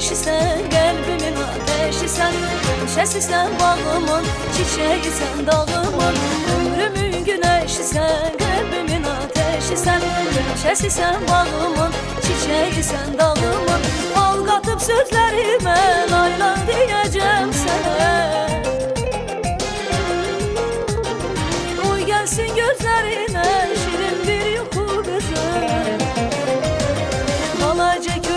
ateşi Kalbimin ateşi sen Neşesi bağımın Çiçeği sen dağımın Ömrümün güneşi sen Kalbimin ateşi sen Neşesi bağımın Çiçeği sen dağımın Al katıp sözlerime Layla diyeceğim sana. Uy gelsin gözlerine Şirin bir uyku güzel Alacak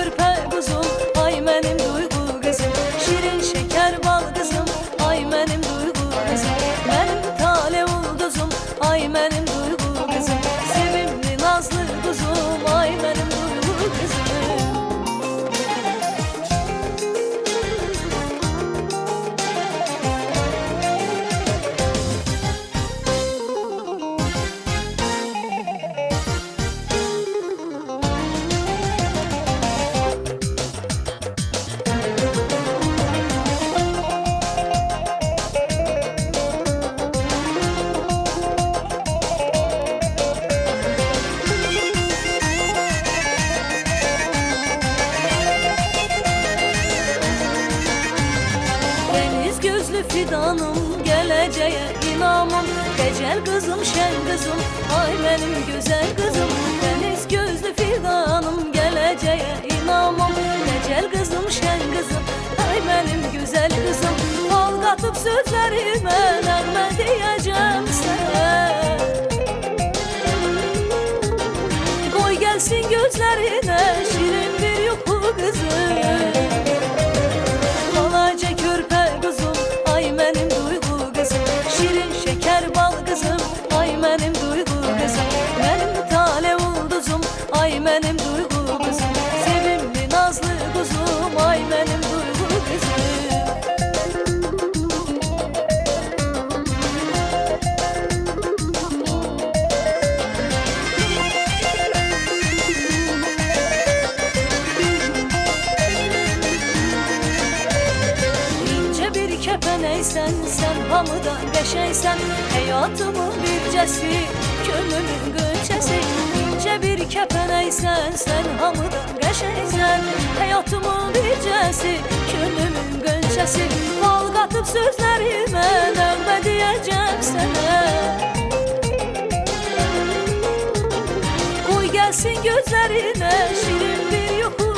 inamım Gecel kızım şen kızım ay benim güzel kızım. Deniz gözlü fidanım geleceğe inamım. Gecel kızım şen kızım ay benim güzel kızım. Al katıp sözlerime nerme diyeceğim sana Koy gelsin gözlerine kızım Sevimli nazlı kuzum ay benim duygu kızım. Kepeneysen sen hamıdan geçeysen Hayatımın bircesi gönlümün gönçesi ince bir kepeneysen sen hamıdan qəşəngsən Həyatımın bircəsi, könlümün gönçəsi Bal qatıb sözlərimə nəğmə deyəcəm sənə Qoy gəlsin gözlərinə şirin bir yoxu